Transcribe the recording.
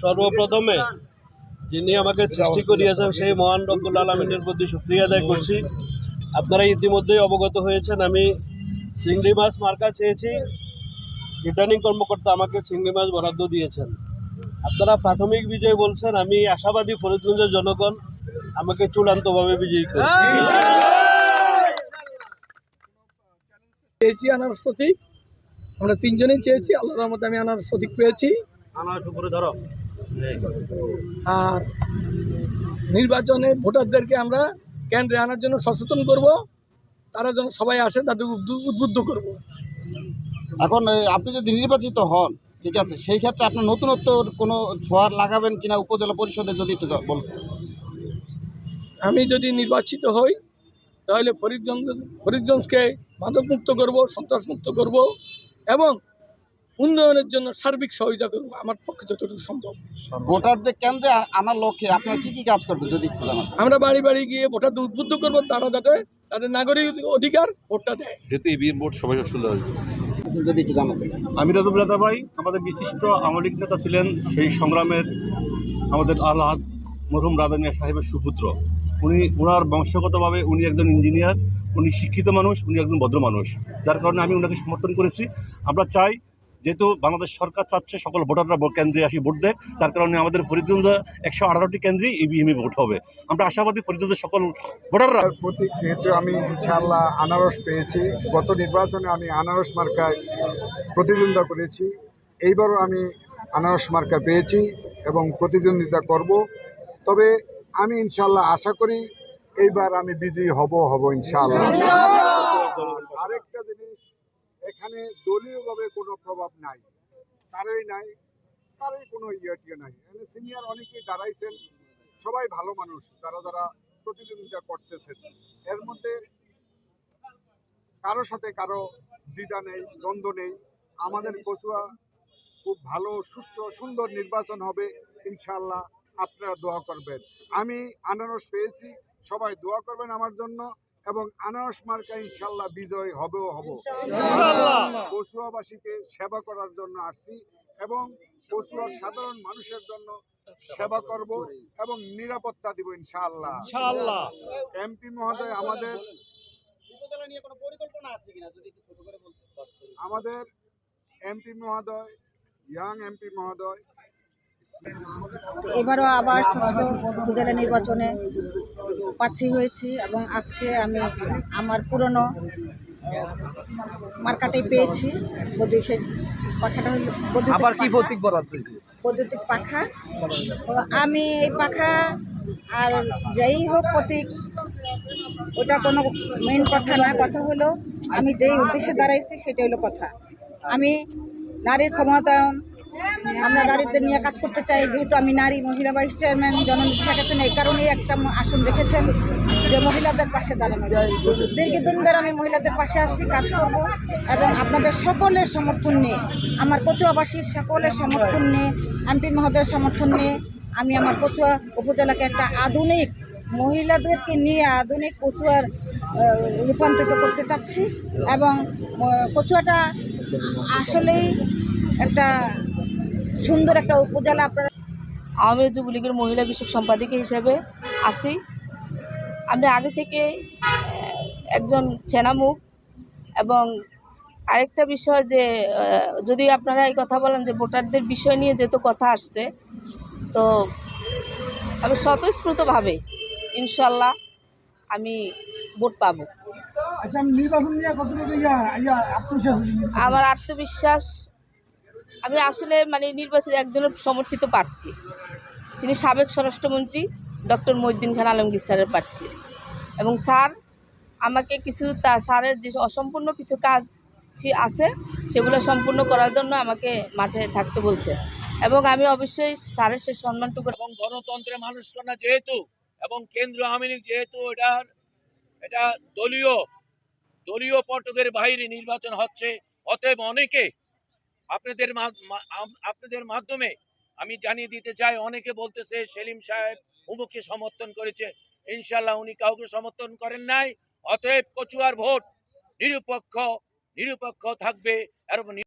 সর্বপ্রথমে যিনি আমাকে সৃষ্টি করিয়েছেন সেই মহান রব্বুল আলমিনের প্রতি শুক্রিয়া আদায় করছি। আপনারা ইতিমধ্যেই অবগত হয়েছেন, আমি চিংড়ি মাছ মার্কা চেয়েছি। রিটার্নিং কর্মকর্তা আমাকে চিংড়ি মাছ বরাদ্দ দিয়েছেন। আপনারা প্রাথমিক বিজয় বলছেন, আমি আশাবাদী ফরিদগঞ্জের জনগণ আমাকে চূড়ান্তভাবে বিজয়ী চেয়েছি আনারস প্রতীক। আমরা তিনজনেই চেয়েছি, আল্লাহর রহমতে আমি আনারস প্রতীক পেয়েছি। আমার উপরে ধরো। আর নির্বাচনে ভোটারদেরকে আমরা কেন্দ্রে আনার জন্য সচেতন করব। তারা যেন সবাই আসে তাদের উদ্বুদ্ধ করব। এখন আপনি যদি নির্বাচিত হন ঠিক আছে সেই ক্ষেত্রে আপনার নতুনত্ব কোনো ছোঁয়ার লাগাবেন কিনা উপজেলা পরিষদে যদি একটু বলতেন আমি যদি নির্বাচিত হই তাহলে ফরিদগঞ্জ ফরিদগঞ্জকে মাদকমুক্ত করব সন্ত্রাসমুক্ত করব এবং উন্নয়নের জন্য সার্বিক সহযোগিতা করব আমার পক্ষে যতটুকু সম্ভব। ভোটারদের কেন্দ্রে আনার লক্ষ্যে আপনার কি কি কাজ করবেন যদি আমরা বাড়ি বাড়ি গিয়ে ভোটারদের উদ্বুদ্ধ করব তারা যাতে তাদের নাগরিক অধিকার ভোটটা দেয়। যেহেতু ইভিএম ভোট সবাই সুন্দর আসবে। যদি একটু আমি ভাই আমাদের বিশিষ্ট আওয়ামী নেতা ছিলেন সেই সংগ্রামের আমাদের আল্লাহ মরহুম রাজা মিয়া সাহেবের সুপুত্র। উনি ওনার বংশগতভাবে উনি একজন ইঞ্জিনিয়ার উনি শিক্ষিত মানুষ উনি একজন ভদ্র মানুষ। যার কারণে আমি ওনাকে সমর্থন করেছি। আমরা চাই যেহেতু বাংলাদেশ সরকার চাচ্ছে সকল ভোটাররা কেন্দ্রে আসি ভোট দেয় তার কারণে আমাদের ফরিদগঞ্জ একশো আঠারোটি কেন্দ্রেই ইভিএমে ভোট হবে। আমরা আশাবাদী ফরিদগঞ্জের সকল ভোটাররা তার প্রতীক যেহেতু আমি ইনশাআল্লাহ আনারস পেয়েছি গত নির্বাচনে আমি আনারস মার্কায় প্রতিদ্বন্দ্বিতা করেছি। এইবারও আমি আনারস মার্কা পেয়েছি এবং প্রতিদ্বন্দ্বিতা করব। তবে আমি ইনশাআল্লাহ আশা করি এইবার আমি বিজয়ী হব হব ইনশাআল্লাহ! আরেকটা জিনিস এখানে দলীয়ভাবে কোনো প্রভাব নাই। কারোই নাই কারোই কোনো ইয়ে নাই। এখানে সিনিয়র অনেকেই দাঁড়াইছেন, সবাই ভালো মানুষ, যারা যারা প্রতিদ্বন্দ্বিতা করতেছেন। এর মধ্যে কারও সাথে কারও দ্বিধা নেই, দ্বন্দ্ব নেই। আমাদের কচুয়া খুব ভালো, সুষ্ঠু, সুন্দর নির্বাচন হবে ইনশাল্লাহ আপনারা দোয়া করবেন। আমি আনারস পেয়েছি, সবাই দোয়া করবেন আমার জন্য। এবং আনারস মার্কা ইনশাল্লাহ বিজয় হবেও হব। কচুয়াবাসীকে সেবা করার জন্য আসছি এবং কচুয়ার সাধারণ মানুষের জন্য সেবা করব এবং নিরাপত্তা দিব ইনশাআল্লাহ। ইনশাআল্লাহ। এমপি মহোদয় আমাদের উপজেলা নিয়ে কোনো পরিকল্পনা আছে কিনা যদি একটু ছোট করে বলতেন? আমাদের এমপি মহোদয় ইয়াং এমপি মহোদয় এবারও আবার ষষ্ঠ উপজেলা নির্বাচনে প্রার্থী হয়েছি এবং আজকে আমি আমার পুরনো মার্কাটাই পেয়েছি বৈদ্যুতিক পাখাটা হলো আবার কি বৈদ্যুতিক বরাদ্দ বৈদ্যুতিক পাখা। তো আমি এই পাখা আর যেই হোক প্রতীক ওটা কোনো মেন কথা না কথা হলো আমি যেই উদ্দেশ্যে দাঁড়াইছি সেটা হলো কথা। আমি নারীর ক্ষমতায়ন আমরা নারীদের নিয়ে কাজ করতে চাই, যেহেতু আমি নারী, মহিলা ভাইস চেয়ারম্যান জননেত্রী শেখ হাসিনা, এই কারণেই একটা আসন রেখেছেন যে মহিলাদের পাশে দাঁড়ানো। দীর্ঘদিন ধরে আমি মহিলাদের পাশে আসছি কাজ করব এবং আপনাদের সকলের সমর্থন নিয়ে, আমার কচুয়াবাসীর সকলের সমর্থন নিয়ে, এমপি মহোদয়ের সমর্থন নিয়ে, আমি আমার কচুয়া উপজেলাকে একটা আধুনিক মহিলাদেরকে নিয়ে আধুনিক কচুয়ার রূপান্তরিত করতে চাচ্ছি এবং কচুয়াটা আসলেই একটা সুন্দর একটা উপজেলা আপনারা আওয়ামী যুবলীগের মহিলা বিষয়ক সম্পাদিকা হিসেবে আছি আমি আগে থেকে একজন চেনামুখ এবং আরেকটা বিষয় যে যদি আপনারা এই কথা বলেন যে ভোটারদের বিষয় নিয়ে যেহেতু কথা আসছে তো আমি স্বতঃস্ফূর্তভাবে ইনশাল্লাহ আমি ভোট পাবো। আচ্ছা আমার আত্মবিশ্বাস আমি আসলে মানে নির্বাচিত একজনের সমর্থিত প্রার্থী। তিনি সাবেক স্বরাষ্ট্রমন্ত্রী ডক্টর মহিউদ্দিন খান আলমগীর স্যারের প্রার্থী। এবং স্যার আমাকে কিছু তা স্যারের যে অসম্পূর্ণ কিছু কাজ আছে, সেগুলো সম্পূর্ণ করার জন্য আমাকে মাঠে থাকতে বলছে। এবং আমি অবশ্যই স্যারের সে সম্মানটুকু এবং গণতন্ত্রের মানুষ কন্যা যেহেতু, এবং কেন্দ্রীয় আওয়ামী লীগ যেহেতু এটার এটা দলীয় দলীয় পটকের বাইরে নির্বাচন হচ্ছে, অতএব অনেকে আপনাদের আপনাদের মাধ্যমে আমি জানিয়ে দিতে চাই, অনেকে বলতেছে সেলিম সাহেব উমুককে সমর্থন করেছে। ইনশাল্লাহ উনি কাউকে সমর্থন করেন নাই। অতএব কচুয়ার ভোট নিরপেক্ষ নিরপেক্ষ থাকবে। এবং